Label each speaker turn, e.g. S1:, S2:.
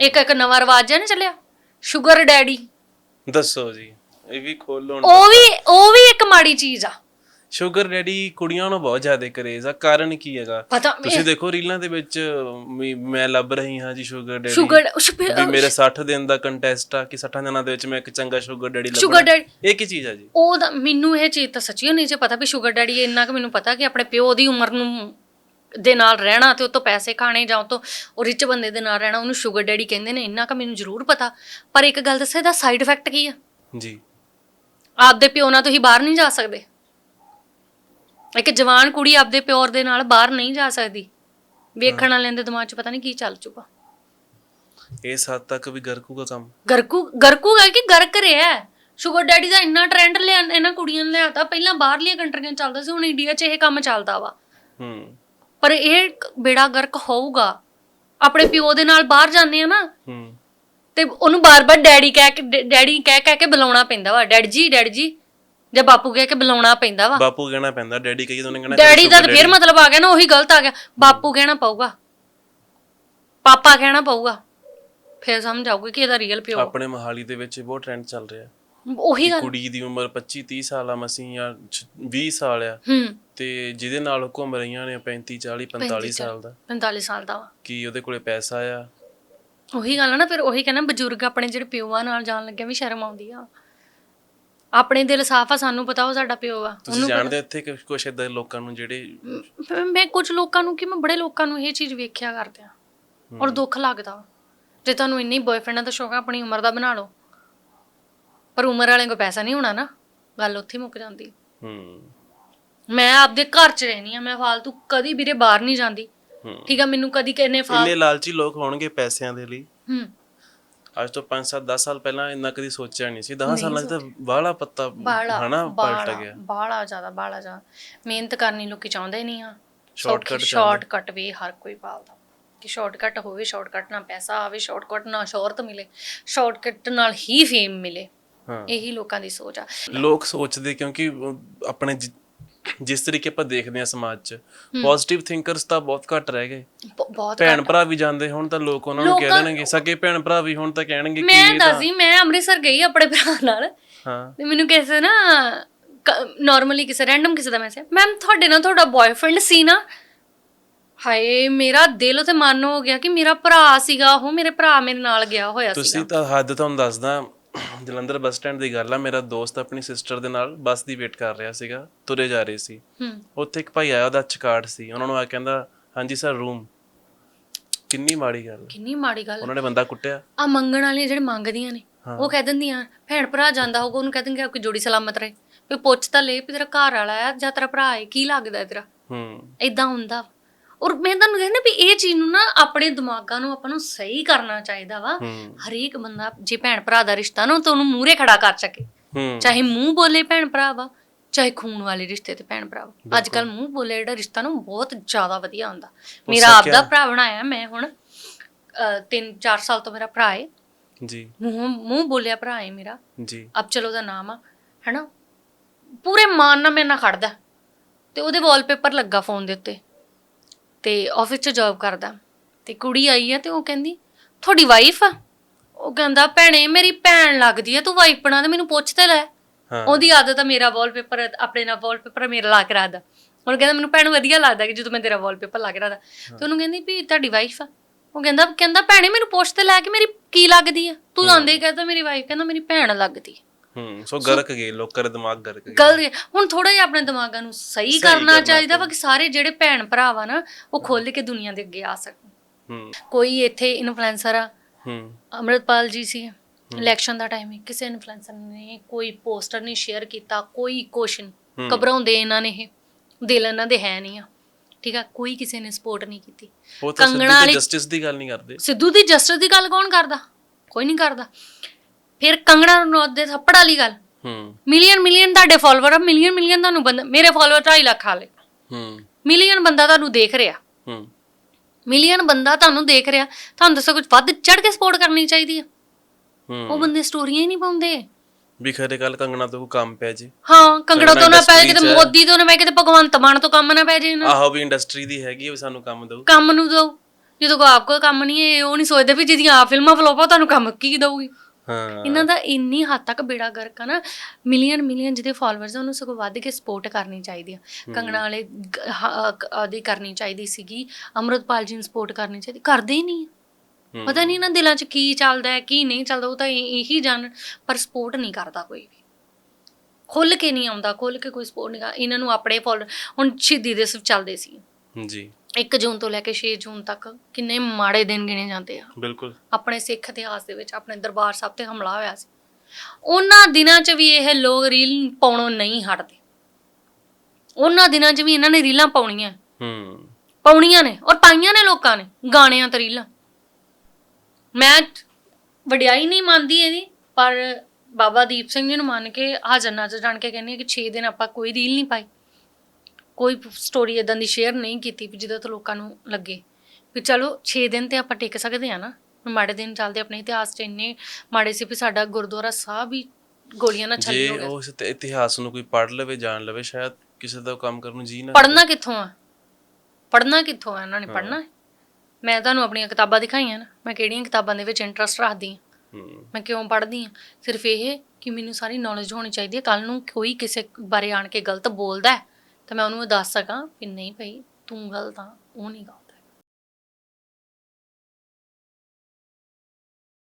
S1: ਇੱਕ ਇੱਕ ਨਵਾਂ ਰਿਵਾਜ ਜਿਹਾ ਨਾ ਚੱਲਿਆ? ਸ਼ੂਗਰ ਡੈਡੀ
S2: ਦੱਸੋ ਜੀ ਇਹ ਵੀ ਖੋਲੋ
S1: ਉਹ ਵੀ ਉਹ ਵੀ ਇੱਕ ਮਾੜੀ ਚੀਜ਼ ਆ।
S2: ਸ਼ੂਗਰ ਡੈਡੀ ਕੁੜੀਆਂ ਨੂੰ ਬਹੁਤ ਜ਼ਿਆਦਾ ਕਰੇਜ਼ ਆ ਕਾਰਨ ਕੀ ਹੈਗਾ?
S1: ਪਤਾ
S2: ਤੁਸੀਂ ਦੇਖੋ ਰੀਲਾਂ ਦੇ ਵਿੱਚ ਵੀ ਮੈਂ ਲੱਭ ਰਹੀ ਹਾਂ ਜੀ ਸ਼ੂਗਰ ਡੈਡੀ
S1: ਸ਼ੂਗਰ
S2: ਵੀ ਮੇਰੇ 60 ਦਿਨ ਦਾ ਕੰਟੈਸਟ ਆ ਕਿ 60 ਦਿਨਾਂ ਦੇ ਵਿੱਚ ਮੈਂ ਇੱਕ ਚੰਗਾ ਸ਼ੂਗਰ ਡੈਡੀ ਲੱਭਣਾ।
S1: ਸ਼ੂਗਰ ਡੈਡੀ
S2: ਇਹ ਕੀ ਚੀਜ਼ ਆ ਜੀ?
S1: ਉਹ ਮੈਨੂੰ ਇਹ ਚੀਜ਼ ਤਾਂ ਸੱਚੀ ਨਹੀਂ ਜੇ ਪਤਾ ਵੀ ਸ਼ੂਗਰ ਡੈਡੀ ਇੰਨਾ ਕਿ ਮੈਨੂੰ ਪਤਾ ਕਿ ਆਪਣੇ ਪਿਓ ਦੀ ਉਮਰ ਨੂੰ ਦੇ ਨਾਲ ਰਹਿਣਾ ਤੇ ਉਹ ਤੋਂ ਪੈਸੇ ਖਾਣੇ ਜਾਂ ਉਹ ਤੋਂ ਉਹ ਰਿਚ ਬੰਦੇ ਦੇ ਨਾਲ ਰਹਿਣਾ ਉਹਨੂੰ ਸ਼ੂਗਰ ਡੈਡੀ ਕਹਿੰਦੇ ਨੇ ਇੰਨਾ ਕਿ ਮੈਨੂੰ ਜ਼ਰੂਰ ਪਤਾ। ਪਰ ਇੱਕ ਗੱਲ ਦੱਸੇ ਦਾ ਸਾਈਡ ਇਫੈਕਟ ਕੀ ਆ?
S2: ਜੀ।
S1: ਆਪਦੇ ਪਿਓ ਨਾਲ ਤੁਸੀਂ ਬਾਹਰ ਨਹੀਂ ਜਾ ਸਕਦੇ। ਇੱਕ ਜਵਾਨ ਕੁੜੀ ਆਪਦੇ ਪਿਓ ਦੇ ਨਾਲ ਬਾਹਰ ਨਹੀਂ ਜਾ ਸਕਦੀ। ਵੇਖਣ ਵਾਲਿਆਂ ਦੇ ਦਿਮਾਗ 'ਚ ਪਤਾ ਨਹੀਂ ਕੀ ਚੱਲ ਚੁੱਕਾ।
S2: ਇਸ ਹੱਦ ਤੱਕ ਵੀ ਗਰਕੂ ਦਾ ਕੰਮ।
S1: ਗਰਕੂ ਗਰਕੂ ਹੈ ਕਿ ਗਰਕ ਰਿਹਾ ਸ਼ੂਗਰ ਡੈਡੀ ਦਾ ਇੰਨਾ ਟ੍ਰੈਂਡ ਲਿਆ ਇਹਨਾਂ ਕੁੜੀਆਂ ਨੇ ਲਿਆਤਾ ਪਹਿਲਾਂ ਬਾਹਰਲੀਆਂ ਕੰਟਰੀਆਂ 'ਚ ਚੱਲਦਾ ਸੀ ਹੁਣ ਇੰਡੀਆ 'ਚ ਇਹ ਕੰਮ ਚੱਲਦਾ ਵਾ।
S2: ਹੂੰ।
S1: ਪਰ ਇਹ ਬੇੜਾ ਗਰਕ ਹੋਊਗਾ। ਆਪਣੇ ਪਿਓ ਦੇ ਨਾਲ ਬਾਹਰ ਜਾਂਦੇ ਆ ਨਾ
S2: ਹੂੰ।
S1: ਤੇ ਉਹਨੂੰ ਬਾਰ-ਬਾਰ ਡੈਡੀ ਕਹਿ ਕੇ ਡੈ- ਡੈਡੀ ਕਹਿ ਕਹਿ ਕੇ ਬੁਲਾਉਣਾ ਪੈਂਦਾ ਵਾ। ਡੈਡ ਜੀ ਡੈਡ ਜੀ ਜਾਂ ਬਾਪੂ ਕਹਿ ਕੇ ਬੁਲਾਉਣਾ ਪੈਂਦਾ ਵਾ।
S2: ਬਾਪੂ ਕਹਿਣਾ ਪੈਂਦਾ ਡੈਡੀ ਕਹੀ ਤਾਂ ਉਹਨੇ ਕਹਿਣਾ
S1: ਡੈਡੀ ਦਾ ਤਾਂ ਫਿਰ ਮਤਲਬ ਆ ਗਿਆ ਨਾ ਉਹੀ ਗਲਤ ਆ ਗਿਆ। ਬਾਪੂ ਕਹਿਣਾ ਪਊਗਾ। ਪਾਪਾ ਕਹਿਣਾ ਪਊਗਾ। ਫਿਰ ਸਮਝ ਆਊਗੀ ਕਿ ਇਹਦਾ ਰੀਅਲ ਪਿਓ
S2: ਆਪਣੇ ਮਹਾਲੀ ਦੇ ਵਿੱਚ ਇਹ ਬਹੁਤ ਟ੍ਰੈਂਡ ਚੱਲ ਰਿਹਾ।
S1: ਉਹੀ ਗੱਲ।
S2: ਕੁੜੀ ਦੀ ਉਮਰ 25 30 ਸਾਲ ਆ ਮਸੀਂ ਜਾਂ 20 ਸਾਲ ਆ।
S1: ਹੂੰ।
S2: ਤੇ ਜਿਹਦੇ ਨਾਲ ਘੁੰਮ ਰਹੀਆਂ ਨੇ 35 40 45 ਸਾਲ ਦਾ।
S1: 45 ਸਾਲ ਦਾ ਵਾ।
S2: ਕੀ ਉਹਦੇ ਕੋਲੇ ਪੈਸਾ ਆ?
S1: ਉਹੀ ਗੱਲ ਆ ਨਾ ਫਿਰ ਉਹੀ ਕਹਿੰਦਾ ਬਜ਼ੁਰਗ ਆਪਣੇ ਜਿਹੜੇ ਪਿਓਾਂ ਨਾਲ ਜਾਣ ਲੱਗਿਆ ਵੀ ਸ਼ਰਮ ਆਉਂਦੀ ਆ। ਆਪਣੇ ਦਿਲ ਸਾਫ਼ ਆ ਸਾਨੂੰ ਪਤਾ ਉਹ ਸਾਡਾ ਪਿਓ ਆ।
S2: ਤੁਸੀਂ ਜਾਣਦੇ ਇੱਥੇ ਕਿ ਕੁਛ ਇਦਾਂ ਲੋਕਾਂ ਨੂੰ ਜਿਹੜੇ
S1: ਮ- ਕੁਝ ਲੋਕਾਂ ਨੂੰ ਕਿ ਮੈਂ ਬੜੇ ਲੋਕਾਂ ਨੂੰ ਇਹ ਚੀਜ਼ ਵੇਖਿਆ ਕਰਦੇ ਆ। ਔਰ ਦੁੱਖ ਲੱਗਦਾ। ਜੇ ਤੁਹਾਨੂੰ ਇੰਨੀ ਬॉयਫ੍ਰੈਂਡਾਂ ਦਾ ਸ਼ੌਕ ਆ ਆਪਣੀ ਉਮਰ ਦਾ ਬਣਾ ਲਓ। ਪਰ ਉਮਰ ਵਾਲਿਆਂ ਕੋਲ ਪੈਸਾ ਨਹੀਂ ਹੋਣਾ ਨਾ। ਗੱਲ ਉੱਥੇ ਮੁੱਕ ਜਾਂਦੀ।
S2: ਹੂੰ।
S1: ਮੈਂ ਆਪਦੇ ਘਰ 'ਚ ਰਹਿਣੀ ਆ ਮੈਂ ਫਾਲਤੂ ਕਦੀ ਵੀਰੇ ਬਾਹਰ ਨਹੀਂ ਜਾਂਦੀ।
S2: ਹੂੰ।
S1: ਠੀਕ ਆ ਮੈਨੂੰ ਕਦੀ ਕਿਨੇ ਫਾਲ
S2: ਇੰਨੇ ਲਾਲਚੀ ਲੋਕ ਹੋਣਗੇ ਪੈਸਿਆਂ ਦੇ ਲਈ।
S1: ਹੂੰ।
S2: ਅੱਜ ਤੋਂ 5 7 10 ਸਾਲ ਪਹਿਲਾਂ ਇੰਨਾ ਕਦੀ ਸੋਚਿਆ ਨਹੀਂ ਸੀ। 10 ਸਾਲਾਂ 'ਚ ਤਾਂ ਬਾਹਲਾ ਪੱਤਾ
S1: ਬਾਲਾ
S2: ਹਨਾ ਪਲਟ ਗਿਆ।
S1: ਬਾਲਾ ਜ਼ਿਆਦਾ ਬਾਲਾ ਜ਼ਿਆਦਾ। ਮਿਹਨਤ ਕਰਨੀ ਲੋਕੀ ਚਾਹੁੰਦੇ ਨਹੀਂ ਆ।
S2: Shortcut
S1: ਸ਼ਾਰਟਕਟ ਵੀ ਹਰ ਕੋਈ ਪਾਲਦਾ। ਕਿ ਸ਼ਾਰਟਕਟ ਹੋਵੇ ਸ਼ਾਰਟਕਟ ਨਾਲ ਪੈਸਾ ਆਵੇ ਸ਼ਾਰਟਕਟ ਨਾਲ ਸ਼ੋਹਰਤ ਮਿਲੇ ਸ਼ਾਰਟਕਟ ਨਾਲ ਹੀ ਫੇਮ ਮਿਲੇ।
S2: ਹਾਂ।
S1: ਇਹੀ ਲੋਕਾਂ ਦੀ ਸੋਚ ਆ।
S2: ਲੋਕ ਸੋਚਦੇ ਕਿਉਂਕਿ ਉਹ ਆਪਣੇ ਜਿ- ਜਿਸ ਤਰੀਕੇ ਆਪਾਂ ਦੇਖਦੇ ਹਾਂ ਸਮਾਜ 'ਚ ਪੋਜ਼ਿਟਿਵ ਥਿੰਕਰਸ ਤਾਂ ਬਹੁਤ ਘੱਟ ਰਹਿ ਗਏ।
S1: ਬਹੁਤ
S2: ਭੈਣ ਭਰਾ ਵੀ ਜਾਂਦੇ ਹੁਣ ਤਾਂ ਲੋਕ ਉਹਨਾਂ ਨੂੰ ਕਹਿ ਦੇਣਗੇ ਸਕੇ ਭੈਣ ਭਰਾ ਵੀ ਹੁਣ ਤਾਂ ਕਹਿਣਗੇ ਕਿ
S1: ਮੈਂ ਦੱਸਦੀ ਮੈਂ ਅੰਮ੍ਰਿਤਸਰ ਗਈ ਆਪਣੇ ਭਰਾ ਨਾਲ।
S2: ਹਾਂ।
S1: ਤੇ ਮੈਨੂੰ ਕਿਸੇ ਨਾ ਨਾਰਮਲੀ ਕਿਸੇ ਰੈਂਡਮ ਕਿਸੇ ਦਾ ਮੈਸੇਜ ਮੈਮ ਤੁਹਾਡੇ ਨਾਲ ਤੁਹਾਡਾ ਬॉयਫ੍ਰੈਂਡ ਸੀ ਨਾ? ਹਾਏ ਮੇਰਾ ਦਿਲ ਤੇ ਮਨ ਹੋ ਗਿਆ ਕਿ ਮੇਰਾ ਭਰਾ ਸੀਗਾ ਉਹ ਮੇਰੇ ਭਰਾ ਮੇਰੇ ਨਾਲ ਗਿਆ ਹੋਇਆ ਸੀ
S2: ਤੁਸੀਂ ਤਾਂ ਹੱਦ ਤੁਹਾਨੂੰ ਦੱਸਦਾ ਜਲੰਧਰ ਬੱਸ ਸਟੈਂਡ ਦੀ ਗੱਲ ਆ ਮੇਰਾ ਦੋਸਤ ਆਪਣੀ ਸਿਸਟਰ ਦੇ ਨਾਲ ਬੱਸ ਦੀ ਵੇਟ ਕਰ ਰਿਹਾ ਸੀਗਾ ਤੁਰੇ ਜਾ ਰਹੇ ਸੀ। ਉੱਥੇ ਇੱਕ ਭਾਈ ਆਇਆ ਉਹਦਾ ਚਕਾਰਡ ਸੀ। ਉਹਨਾਂ ਨੂੰ ਆ ਕਹਿੰਦਾ ਹਾਂਜੀ ਸਰ ਰੂਮ ਕਿੰਨੀ ਮਾੜੀ ਗੱਲ।
S1: ਕਿੰਨੀ ਮਾੜੀ ਗੱਲ।
S2: ਉਹਨਾਂ ਨੇ ਬੰਦਾ ਕੁੱਟਿਆ।
S1: ਆ ਮੰਗਣ ਵਾਲੀਆਂ ਜਿਹੜੇ ਮੰਗਦੀਆਂ ਨੇ ਉਹ ਕਹਿ ਦਿੰਦੀਆਂ ਭੈਣ ਭਰਾ ਜਾਂਦਾ ਹੋਊਗਾ ਉਹਨੂੰ ਕਹਿ ਦਿੰਗੇ ਆਪਕੀ ਜੋੜੀ ਸਲਾਮਤ ਰਹੇ। ਵੀ ਪੁੱਛ ਤਾਂ ਲੈ ਵੀ ਤੇਰਾ ਘਰ ਵਾਲਾ ਹੈ ਜਾਂ ਤੇਰਾ ਭਰਾ ਹੈ ਕੀ ਲੱਗਦਾ ਤੇਰਾ?
S2: ਹੂੰ।
S1: ਇਦਾਂ ਹੁੰਦਾ। ਔਰ ਮੈਂ ਤੁਹਾਨੂੰ ਕਹਿੰਦਾ ਵੀ ਇਹ ਚੀਜ਼ ਨੂੰ ਨਾ ਆਪਣੇ ਦਿਮਾਗਾਂ ਨੂੰ ਆਪਾਂ ਨੂੰ ਸਹੀ ਕਰਨਾ ਚਾਹੀਦਾ ਵਾ। ਹਰੇਕ ਬੰਦਾ ਜੇ ਭੈਣ ਭਰਾ ਦਾ ਰਿਸ਼ਤਾ ਨਾ ਤਾਂ ਉਹਨੂੰ ਮੂਹਰੇ ਖੜਾ ਕਰ ਸਕੇ। ਚਾਹੇ ਮੂੰਹ ਬੋਲੇ ਭੈਣ ਭਰਾ ਵਾ ਚਾਹੇ ਖੂਨ ਵਾਲੇ ਰਿਸ਼ਤੇ ਤੇ ਭੈਣ ਭਰਾ ਅੱਜ ਕੱਲ ਮੂੰਹ ਬੋਲੇ ਜਿਹੜਾ ਰਿਸ਼ਤਾ ਨਾ ਬਹੁਤ ਜ਼ਿਆਦਾ ਵਧੀਆ ਹੁੰਦਾ। ਮੇਰਾ ਆਪ ਦਾ ਭਰਾ ਬਣਾਇਆ ਮੈਂ ਹੁਣ 3-4 ਸਾਲ ਤੋਂ ਮੇਰਾ ਭਰਾ ਹੈ
S2: ਜੀ।
S1: ਮੂੰਹ ਮੂੰਹ ਬੋਲਿਆ ਭਰਾ ਹੈ ਮੇਰਾ।
S2: ਜੀ।
S1: ਅਬ ਚਲੋ ਦਾ ਨਾਮ ਆ ਹੈਨਾ? ਪੂਰੇ ਮਾਨ ਨਾਲ ਮੇਰੇ ਨਾਲ ਖੜਦਾ। ਤੇ ਉਹਦੇ ਵਾਲਪੇਪਰ ਲੱਗਾ ਫੋਨ ਦੇ ਉੱਤੇ। ਤੇ ਆਫਿਸ 'ਚ ਜੌਬ ਕਰਦਾ। ਤੇ ਕੁੜੀ ਆਈ ਆ ਤੇ ਉਹ ਕਹਿੰਦੀ ਤੁਹਾਡੀ ਵਾਈਫ ਆ? ਉਹ ਕਹਿੰਦਾ ਭੈਣੇ ਮੇਰੀ ਭੈਣ ਲੱਗਦੀ ਆ ਤੂੰ ਵਾਈਫ ਬਣਾ ਦੇ ਮੈਨੂੰ ਪੁੱਛ ਤੇ ਲੈ।
S2: ਹਾਂ।
S1: ਉਹਦੀ ਆਦਤ ਆ ਮੇਰਾ ਵਾਲਪੇਪਰ ਆਪਣੇ ਨਾਲ ਵਾਲਪੇਪਰ ਮੇਰਾ ਲਾ ਕੇ ਰੱਖਦਾ। ਉਹਨੂੰ ਕਹਿੰਦਾ ਮੈਨੂੰ ਭੈਣ ਵਧੀਆ ਲੱਗਦਾ ਕਿ ਜਦੋਂ ਮੈਂ ਤੇਰਾ ਵਾਲਪੇਪਰ ਲਾ ਕੇ ਰੱਖਦਾ। ਤੇ ਉਹਨੂੰ ਕਹਿੰਦੀ ਵੀ ਤੁਹਾਡੀ ਵਾਈਫ ਆ? ਉਹ ਕਹਿੰਦਾ ਕਹਿੰਦਾ ਭੈਣੇ ਮੈਨੂੰ ਪੁੱਛ ਤੇ ਲੈ ਕੇ ਮੇਰੀ ਕੀ ਲੱਗਦੀ ਆ? ਤੂੰ ਹੀ। ਕਹਿੰਦਾ ਮੇਰੀ ਵਾਈਫ ਕਹਿੰਦਾ ਮੇਰੀ ਭੈਣ ਲੱਗਦੀ ਆ।
S2: ਹੂੰ ਸੋ ਗਰਕ ਗਏ ਲੋਕਾਂ ਦੇ ਦਿਮਾਗ ਗਰਕ ਗਏ।
S1: ਗਲਤ ਹੈ। ਹੁਣ ਥੋੜਾ ਜਿਹਾ ਆਪਣੇ ਦਿਮਾਗਾਂ ਨੂੰ ਸਹੀ ਕਰਨਾ ਚਾਹੀਦਾ ਵਾ ਕਿ ਸਾਰੇ ਜਿਹੜੇ ਭੈਣ ਭਰਾ ਵਾ ਨਾ ਉਹ ਖੁੱਲ ਕੇ ਦੁਨੀਆ ਦੇ ਅੱਗੇ ਆ ਸਕਣ।
S2: ਹੂੰ।
S1: ਕੋਈ ਇੱਥੇ ਇਨਫਲੂਐਂਸਰ ਆ
S2: ਹੂੰ।
S1: ਅਮਰਤਪਾਲ ਜੀ ਸੀ। ਇਲੈਕਸ਼ਨ ਦਾ ਟਾਈਮ ਹੈ ਕਿਸੇ ਇਨਫਲੂਐਂਸਰ ਨੇ ਕੋਈ ਪੋਸਟਰ ਨਹੀਂ ਸ਼ੇਅਰ ਕੀਤਾ ਕੋਈ ਕੁਐਸਚਨ ਘਬਰਾਉਂਦੇ ਇਹਨਾਂ ਨੇ ਇਹ ਦਿਲ ਇਹਨਾਂ ਦੇ ਹੈ ਨਹੀਂ ਆ। ਠੀਕ ਆ ਕੋਈ ਕਿਸੇ ਨੇ ਸਪੋਰਟ ਨਹੀਂ ਕੀਤੀ।
S2: ਉਹ ਤਾਂ ਸਿੱਧੂ
S1: ਕੰਗਣਾ
S2: ਤੇ
S1: ਵਾਲੀ-
S2: ਜਸਟਿਸ ਦੀ ਗੱਲ ਨਹੀਂ ਕਰਦੇ।
S1: ਸਿੱਧੂ ਦੀ ਜਸਟਿਸ ਦੀ ਗੱਲ ਕੌਣ ਕਰਦਾ? ਕੋਈ ਨਹੀਂ ਕਰਦਾ। ਫਿਰ ਕੰਗਣਾ ਰਣੌਤ ਦੇ ਥੱਪੜ ਵਾਲੀ ਗੱਲ।
S2: ਹੂੰ।
S1: ਮਿਲੀਅਨ ਮਿਲੀਅਨ ਤੁਹਾਡੇ ਫਾਲੋਅਰ ਆ ਮਿਲੀਅਨ ਮਿਲੀਅਨ ਤੁਹਾਨੂੰ ਬੰਦਾ ਮੇਰੇ ਫਾਲੋਅਰ 2.5 ਲੱਖ ਹਾਲੇ
S2: ਹੂੰ।
S1: ਮਿਲੀਅਨ ਬੰਦਾ ਤੁਹਾਨੂੰ ਦੇਖ ਰਿਹਾ।
S2: ਹੂੰ।
S1: ਮਿਲੀਅਨ ਬੰਦਾ ਤੁਹਾਨੂੰ ਦੇਖ ਰਿਹਾ। ਤੁਹਾਨੂੰ ਦੱਸੋ ਕੁਝ ਵੱਧ ਚੜ ਕੇ ਸਪੋਰਟ ਕਰਨੀ ਚਾਹੀਦੀ ਆ।
S2: ਹੂੰ।
S1: ਉਹ ਬੰਦੇ ਸਟੋਰੀਆਂ ਹੀ ਨਹੀਂ ਪਾਉਂਦੇ।
S2: ਵੀ ਖਰੇ ਗੱਲ ਕੰਗਣਾ ਤੋਂ ਕੰਮ ਪਿਆ ਜੀ।
S1: ਹਾਂ ਕੰਗੜਾ ਤੋਂ ਨਾ ਪੈ ਕਿਤੇ। ਮੋਦੀ ਤੋਂ ਨਾ ਪੈ ਕਿਤੇ ਭਗਵੰਤ ਮਾਨ ਤੋਂ ਕੰਮ ਨਾ ਪੈ ਜੇ ਇਹਨਾਂ
S2: ਆਹੋ ਵੀ ਇੰਡਸਟਰੀ ਦੀ ਹੈਗੀ ਆ ਵੀ ਸਾਨੂੰ ਕੰਮ ਦਊ।
S1: ਕੰਮ ਨੂੰ ਦੋ ਜਦੋਂ ਕੋਈ ਆਪ ਕੋਈ ਕੰਮ ਨਹੀਂ ਹੈ ਉਹ ਨਹੀਂ ਸੋਚਦੇ ਵੀ ਜਿਹਦੀਆਂ ਆਪ ਫਿਲਮਾਂ ਫਲੋਪ ਆ ਤੁਹਾਨੂੰ ਕੰਮ ਕੀ ਦਊਗੀ?
S2: ਹਾਂ।
S1: ਇਹਨਾਂ ਦਾ ਇੰਨੀ ਹੱਦ ਤੱਕ ਬੇੜਾ ਗਰਕ ਆ ਨਾ ਮਿਲੀਅਨ ਮਿਲੀਅਨ ਜਿਹਦੇ ਫਾਲੋਅਰਸ ਆ ਉਹਨੂੰ ਸਗੋਂ ਵੱਧ ਕੇ ਸਪੋਰਟ ਕਰਨੀ ਚਾਹੀਦੀ ਆ। ਕੰਗਣਾ ਵਾਲੇ ਉਹਦੀ ਕਰਨੀ ਚਾਹੀਦੀ ਸੀਗੀ ਅਮਰਤਪਾਲ ਜੀ ਨੂੰ ਸਪੋਰਟ ਕਰਨੀ ਚਾਹੀਦੀ ਕਰਦੇ ਹੀ ਨਹੀਂ। ਪਤਾ ਨਹੀਂ ਨਾ ਦਿਲਾਂ 'ਚ ਕੀ ਚੱਲਦਾ ਹੈ ਕੀ ਨਹੀਂ ਚੱਲਦਾ ਉਹ ਤਾਂ ਇਹ- ਜਾਣ ਪਰ ਸਪੋਰਟ ਨਹੀਂ ਕਰਦਾ ਕੋਈ ਵੀ। ਖੁੱਲ ਕੇ ਨਹੀਂ ਆਉਂਦਾ ਖੁੱਲ ਕੇ ਕੋਈ ਸਪੋਰਟ ਨਹੀਂ ਕਰਦਾ ਇਹਨਾਂ ਨੂੰ ਆਪਣੇ ਫੋਲ ਹੁਣ ਸ਼ਹੀਦੀ ਦੇ ਸਿਰ ਚੱਲਦੇ ਸੀ।
S2: ਜੀ।
S1: 1 ਜੂਨ ਤੋਂ ਲੈ ਕੇ 6 ਜੂਨ ਤੱਕ ਕਿੰਨੇ ਮਾੜੇ ਦਿਨ ਗਿਣੇ ਜਾਂਦੇ ਆ।
S2: ਬਿਲਕੁਲ।
S1: ਆਪਣੇ ਸਿੱਖ ਇਤਿਹਾਸ ਦੇ ਵਿੱਚ ਆਪਣੇ ਦਰਬਾਰ ਸਾਹਿਬ ਤੇ ਹਮਲਾ ਹੋਇਆ ਸੀ। ਉਹਨਾਂ ਦਿਨਾਂ 'ਚ ਵੀ ਇਹ ਲੋਕ ਰੀਲ ਪਾਉਣੋਂ ਨਹੀਂ ਹਟਦੇ। ਉਹਨਾਂ ਦਿਨਾਂ 'ਚ ਵੀ ਇਹਨਾਂ ਨੇ ਰੀਲਾਂ ਪਾਉਣੀਆਂ।
S2: ਹੂੰ।
S1: ਪਾਉਣੀਆਂ ਨੇ ਔਰ ਪਾਈਆਂ ਨੇ ਲੋਕਾਂ ਨੇ ਗਾਣਿਆਂ ਤੇ ਰੀਲਾਂ। ਮੈਂ ਵਡਿਆਈ ਨਹੀਂ ਮੰਨਦੀ ਇਹਦੀ ਪਰ ਬਾਬਾ ਦੀਪ ਸਿੰਘ ਜੀ ਨੂੰ ਮੰਨ ਕੇ ਹਾਜ਼ਰ ਨਾਜ਼ਰ ਜਾਣ ਕੇ ਕਹਿੰਦੀ ਹਾਂ ਕਿ 6 ਦਿਨ ਆਪਾਂ ਕੋਈ ਰੀਲ ਨਹੀਂ ਪਾਈ। ਕੋਈ ਸਟੋਰੀ ਇਦਾਂ ਦੀ ਸ਼ੇਅਰ ਨਹੀਂ ਕੀਤੀ ਵੀ ਜਿਹਦੇ ਤੋਂ ਲੋਕਾਂ ਨੂੰ ਲੱਗੇ। ਵੀ ਚਲੋ 6 ਦਿਨ ਤੇ ਆਪਾਂ ਟਿਕ ਸਕਦੇ ਆ ਨਾ। ਮਾੜੇ ਦਿਨ ਚੱਲਦੇ ਆਪਣੇ ਇਤਿਹਾਸ 'ਚ ਇੰਨੇ ਮਾੜੇ ਸੀ ਵੀ ਸਾਡਾ ਗੁਰਦੁਆਰਾ ਸਾਹਿਬ ਹੀ ਗੋਲੀਆਂ ਨਾਲ
S2: ਜੇ
S1: ਹੋ ਗਿਆ।
S2: ਉਸ ਤੇ ਇਤਿਹਾਸ ਨੂੰ ਕੋਈ ਪੜ੍ਹ ਲਵੇ ਜਾਣ ਲਵੇ ਸ਼ਾਇਦ ਕਿਸੇ ਦਾ ਕੰਮ ਕਰਨ ਨੂੰ ਜੀ ਨਾ
S1: ਪੜਨਾ ਕਿੱਥੋਂ ਆ? ਪੜਨਾ ਕਿੱਥੋਂ ਆ? ਇਹਨਾਂ ਨੇ ਪੜਨਾ ਮੈਂ ਤੁਹਾਨੂੰ ਆਪਣੀਆਂ ਕਿਤਾਬਾਂ ਦਿਖਾਈਆਂ ਨਾ। ਮੈਂ ਕਿਹੜੀਆਂ ਕਿਤਾਬਾਂ ਦੇ ਵਿੱਚ ਇੰਟਰਸਟ ਰੱਖਦੀ
S2: ਹਾਂ?
S1: ਮੈਂ ਕਿਉਂ ਪੜ੍ਹਦੀ ਹਾਂ? ਸਿਰਫ ਇਹ ਕਿ ਮੈਨੂੰ ਸਾਰੀ ਨੌਲੇਜ ਹੋਣੀ ਚਾਹੀਦੀ ਹੈ। ਕੱਲ ਨੂੰ ਕੋਈ ਕਿਸੇ ਬਾਰੇ ਆਣ ਕੇ ਗਲਤ ਬੋਲਦਾ ਹੈ ਤਾਂ ਮੈਂ ਉਹਨੂੰ ਇਹ ਦੱਸ ਸਕਾਂ ਕਿ ਨਹੀਂ ਭਾਈ ਤੂੰ ਗਲਤ ਆ, ਉਹ ਨਹੀਂ ਗਾ।